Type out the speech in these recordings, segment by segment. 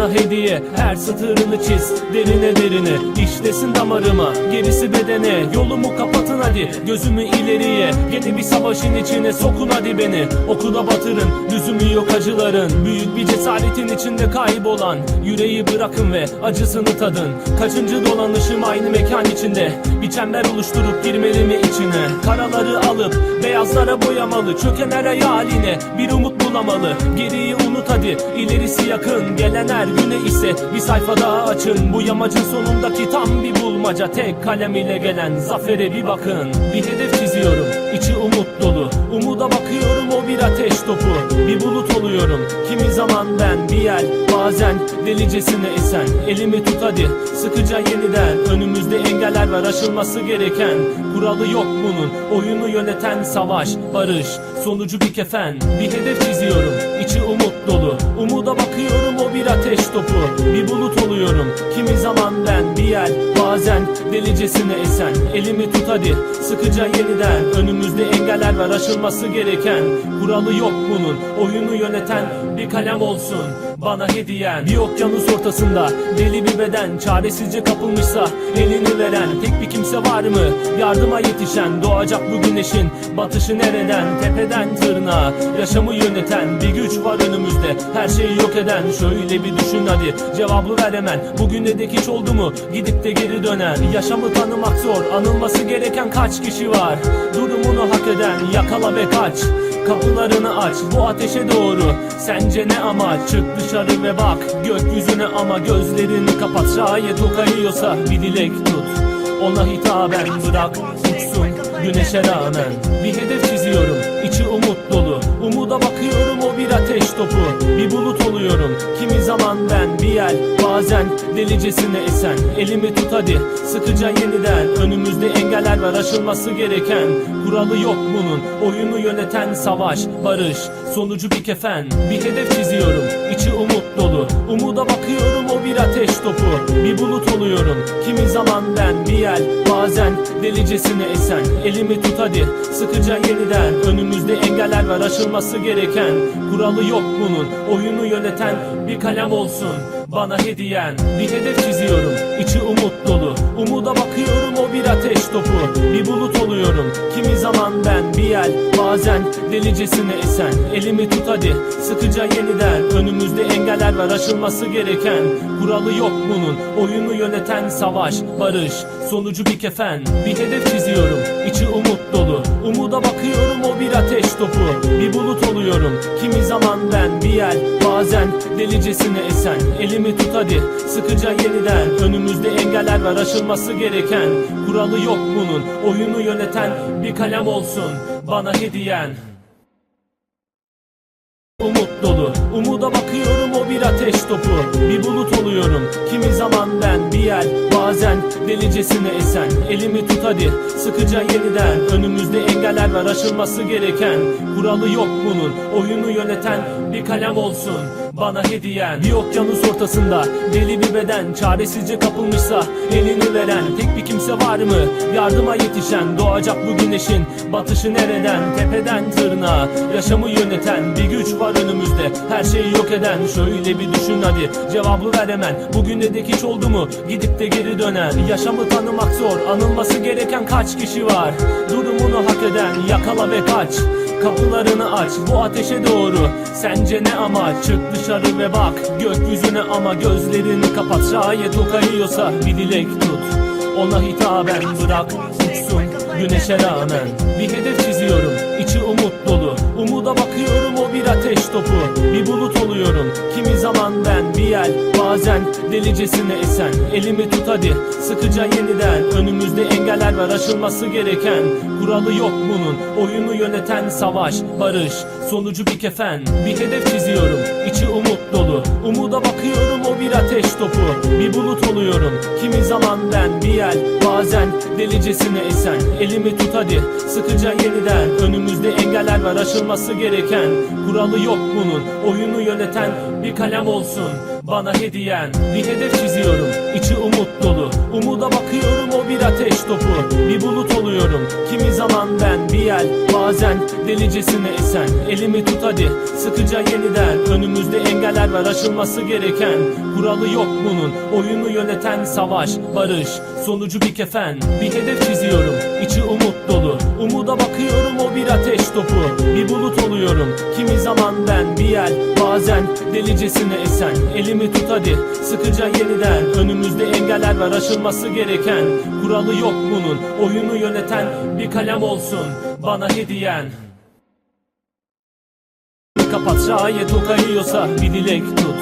Bana hediye her satırını çiz. Derine derine işlesin damarıma. Gerisi bedene yolumu kapatın hadi. Gözümü ileriye Yeni bir savaşın içine sokun hadi beni. Okula batırın lüzumu yok acıların Büyük bir cesaretin içinde kaybolan. Yüreği bırakın ve acısını tadın. Kaçıncı dolanışım aynı mekan içinde? Bir çember oluşturup girmeli mi içine? Karaları alıp beyazlara boyamalı Çöken her hayaline bir umut bulamalı. Geriyi unut hadi ilerisi yakın. Gelen her güne ise bir sayfa daha açın. Bu yamacın sonundaki tam bir bulmaca. Tek kalem ile gelen zafere bir bakın. Bir hedef çiziyorum içi umut dolu. Umuda bakıyorum o bir ateş topu Bir bulut oluyorum kimi zaman ben bir yer Bazen delicesine esen Elimi tut hadi sıkıca yeniden. Önümüzde engeller var aşılması gereken Kuralı yok bunun. Oyunu yöneten savaş Barış. Sonucu bir kefen Bir hedef çiziyorum. İçi umut dolu Umuda bakıyorum o bir ateş topu. Bir bulut oluyorum. Kimi zaman ben bir yer Bazen delicesine esen. Elimi tut hadi sıkıca yeniden. Önümüzde engeller var aşılması gereken Kuralı yok bunun. Oyunu yöneten bir kalem olsun bana hediyen. Bir okyanus ortasında deli bir beden Çaresizce kapılmışsa elini veren Tek bir kimse var mı? Yardıma yetişen Doğacak bu güneşin batışı nereden? Tepeden tırnağa yaşamı yöneten Bir güç var önümüzde. Her şeyi yok eden Şöyle bir düşün hadi. Cevabı ver hemen. Bugüne dek hiç oldu mu? Gidip de geri dönen. Yaşamı tanımak zor. Anılması gereken kaç kişi var? Durumunu hak eden yakala ve kaç Kapılarını aç bu ateşe doğru. Sence ne amaç? Çık dışarı ve bak. Gökyüzüne ama gözlerini kapat. Şayet o kayıyorsa bir dilek tut. Ona hitaben bırak uçsun güneşe rağmen Bir hedef çiziyorum. İçi umut dolu. Umuda bakıyorum o bir ateş topu. Bir bulut oluyorum. Kimi zaman ben bir yer Bazen delicesine esen. Elimi tut hadi sıkıca yeniden. Önümüzde engeller var aşılması gereken. Kuralı yok bunun. Oyunu yöneten savaş Barış. Sonucu bir kefen Bir hedef çiziyorum. İçi umut dolu. Umuda bakıyorum o bir ateş topu. Bir bulut oluyorum. Kimi zaman ben bir yer Bazen delicesine esen Elimi tut hadi. Sıkıca yeniden. Önümüzde engeller var. Aşılması gereken Kuralı yok bunun. Oyunu yöneten bir kalem olsun bana hediyen. Bir hedef çiziyorum içi umut dolu. Umuda bakıyorum o bir ateş topu. Bir bulut oluyorum. Kimi zaman ben bir yer Bazen delicesine esen. Elimi tut hadi sıkıca yeniden. Önümüzde engeller var aşılması gereken. Kuralı yok bunun. Oyunu yöneten savaş Barış. Sonucu bir kefen. Bir hedef çiziyorum içi umut dolu. Umuda bakıyorum o bir ateş topu. Bir bulut oluyorum. Kimi zaman ben bir yer Bazen delicesine esen. Elimi tut hadi sıkıca yeniden. Önümüzde engeller var aşılması gereken Kuralı yok bunun. Oyunu yöneten bir kalem olsun bana hediyen. Umut dolu Umuda bakıyorum o bir ateş topu. Bir bulut oluyorum kimi zaman ben bir yer Bazen delicesine esen. Elimi tut hadi sıkıca yeniden. Önümüzde engeller var aşılması gereken Kuralı yok bunun. Oyunu yöneten bir kalem olsun bana hediyen. Bir okyanus ortasında deli bir beden Çaresizce kapılmışsa elini veren Tek bir kimse var mı? Yardıma yetişen Doğacak bu güneşin batışı nereden? Tepeden tırnağa yaşamı yöneten Bir güç var önümüzde. Her şeyi yok eden Şöyle bir düşün hadi. Cevabı ver hemen. Bugüne dek hiç oldu mu? Gidip de geri dönen. Yaşamı tanımak zor. Anılması gereken kaç kişi var? Durumunu hak eden yakala ve kaç. Kapılarını aç bu ateşe doğru. Sence ne amaç? Çık dışarı ve bak Gökyüzüne ama gözlerini kapat. Şayet o kayıyorsa bir dilek tut. Ona hitaben bırak uçsun güneşe rağmen. Bir hedef çiziyorum içi umut dolu. Umuda bakıyorum o bir ateş topu. Bir bulut oluyorum. Kimi zaman ben bir yer Bazen delicesine esen. Elimi tut hadi sıkıca yeniden. Önümüzde engeller var aşılması gereken. Kuralı yok bunun. Oyunu yöneten savaş Barış. Sonucu bir kefen Bir hedef çiziyorum. İçi umut dolu. Umuda bakıyorum o bir ateş topu. Bir bulut oluyorum. Kimi zaman ben bir yer Bazen delicesine esen. Elimi tut hadi sıkıca yeniden. Önümüzde engeller var aşılması gereken Kuralı yok bunun. Oyunu yöneten bir kalem olsun. Bana hediyen Bir hedef çiziyorum. İçi umut dolu. Umuda bakıyorum o bir ateş topu. Bir bulut oluyorum. Kimi zaman ben bir yel Bazen delicesine esen. Elimi tut hadi sıkıca yeniden. Önümüzde engeller var aşılması gereken Kuralı yok bunun. Oyunu yöneten savaş Barış. Sonucu bir kefen Bir hedef çiziyorum. İçi umut dolu. Umuda bakıyorum o bir ateş topu. Bir bulut oluyorum. Kimi zaman ben bir yel Bazen delicesine esen. Elimi tut hadi sıkıca yeniden. Önümüzde engeller var aşılması gereken. Kuralı yok bunun oyunu yöneten Bir kalem olsun bana hediyen. Kapat şayet o kayıyorsa bir dilek tut.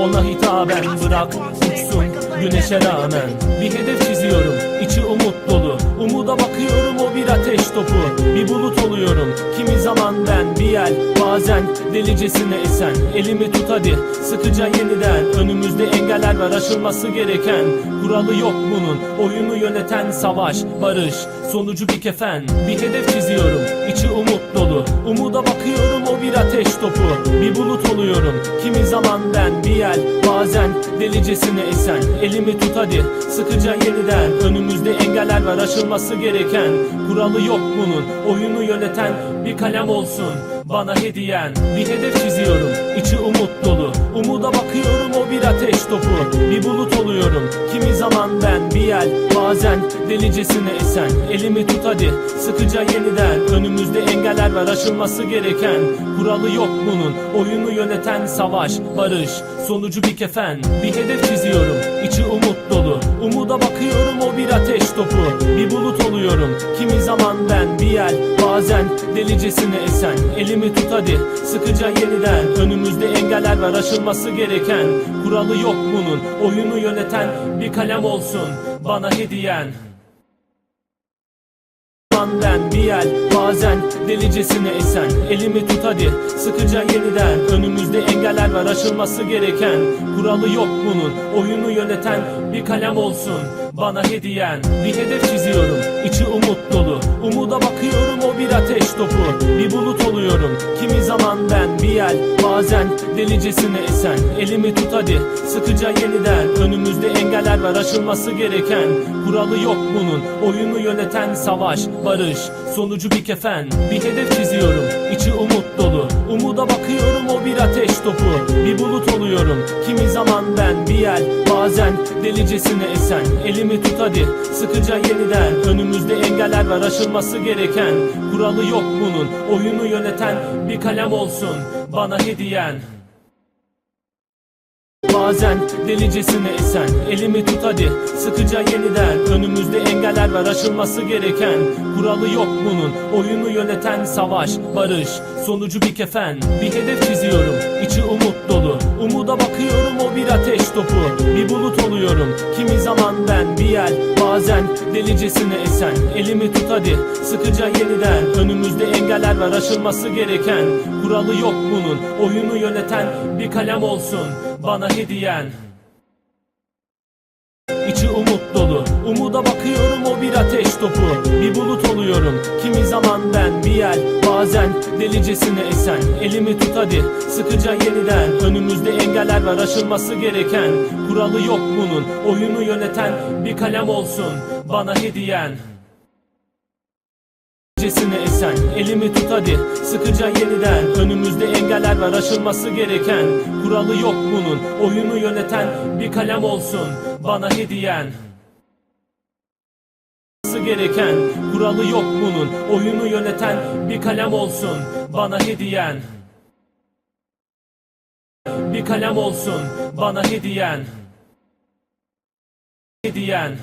Ona hitaben bırak uçsun güneşe rağmen Bir hedef çiziyorum içi umut dolu. Umuda bakıyorum o bir ateş topu. Bir bulut oluyorum kimi zaman ben bir yel Bazen delicesine esen. Elimi tut hadi sıkıca yeniden. Önümüzde engeller var aşılması gereken. Kuralı yok bunun oyunu yöneten savaş Barış. Sonucu bir kefen Bir hedef çiziyorum içi umut dolu. Umuda bakıyorum o bir ateş topu. Bir bulut oluyorum kimi zaman ben bir yel Bazen delicesine esen Elimi tut hadi. Sıkıca yeniden. Önümüzde engeller var. Aşılması gereken Kuralı yok bunun. Oyunu yöneten Bir kalem olsun bana hediyen. Bir hedef çiziyorum içi umut dolu. Umuda bakıyorum o bir ateş topu. Bir bulut oluyorum. Kimi zaman ben bir yel Bazen delicesine esen. Elimi tut hadi sıkıca yeniden. Önümüzde engeller var aşılması gereken. Kuralı yok bunun. Oyunu yöneten savaş Barış. Sonucu bir kefen. Bir hedef çiziyorum içi umut dolu. Umuda bakıyorum o bir ateş topu. Bir bulut oluyorum. Kimi zaman ben bir yel Bazen delicesine esen. Elimi tut hadi sıkıca yeniden. Önümüzde engeller var aşılması gereken Kuralı yok bunun. Oyunu yöneten Bir kalem olsun bana hediyen. Ben bir yel Bazen delicesine esen. Elimi tut hadi sıkıca yeniden. Önümüzde engeller var aşılması gereken Kuralı yok bunun. Oyunu yöneten Bir kalem olsun bana hediyen. Bir hedef çiziyorum içi umut dolu. Umuda bakıyorum o bir ateş topu. Bir bulut oluyorum. Kimi zaman ben bir yel Bazen delicesine esen. Elimi tut hadi sıkıca yeniden. Önümüzde engeller var aşılması gereken. Kuralı yok bunun. Oyunu yöneten savaş Barış. Sonucu bir kefen. Bir hedef çiziyorum içi umut dolu. Umuda bakıyorum o bir ateş topu. Bir bulut oluyorum. Kimi zaman ben bir yel Bazen delicesine esen. Elimi tut hadi sıkıca yeniden. Önümüzde engeller var aşılması gereken Kuralı yok bunun. Oyunu yöneten Bir kalem olsun bana hediyen Bazen delicesine esen Elimi tut hadi sıkıca yeniden. Önümüzde engeller var aşılması gereken Kuralı yok bunun. Oyunu yöneten savaş Barış. Sonucu bir kefen Bir hedef çiziyorum. İçi umut dolu. Umuda bakıyorum o bir ateş topu. Bir bulut oluyorum. Kimi zaman ben bir yel Bazen delicesine esen. Elimi tut hadi sıkıca yeniden. Önümüzde engeller var aşılması gereken Kuralı yok bunun. Oyunu yöneten Bir kalem olsun bana hediyen. İçi umut dolu Umuda bakıyorum o bir ateş topu. Bir bulut oluyorum kimi zaman ben bir yel Bazen delicesine esen. Elimi tut hadi sıkıca yeniden. Önümüzde engeller var aşılması gereken Kuralı yok bunun. Oyunu yöneten Bir kalem olsun bana hediyen Delicesine esen Elimi tut hadi. Sıkıca yeniden Önümüzde engeller var aşılması gereken Kuralı yok bunun. Oyunu yöneten Bir kalem olsun bana hediyen. Gereken Kuralı yok bunun. Oyunu yöneten Bir kalem olsun bana hediyen. Bir kalem olsun bana hediyen. Hediyen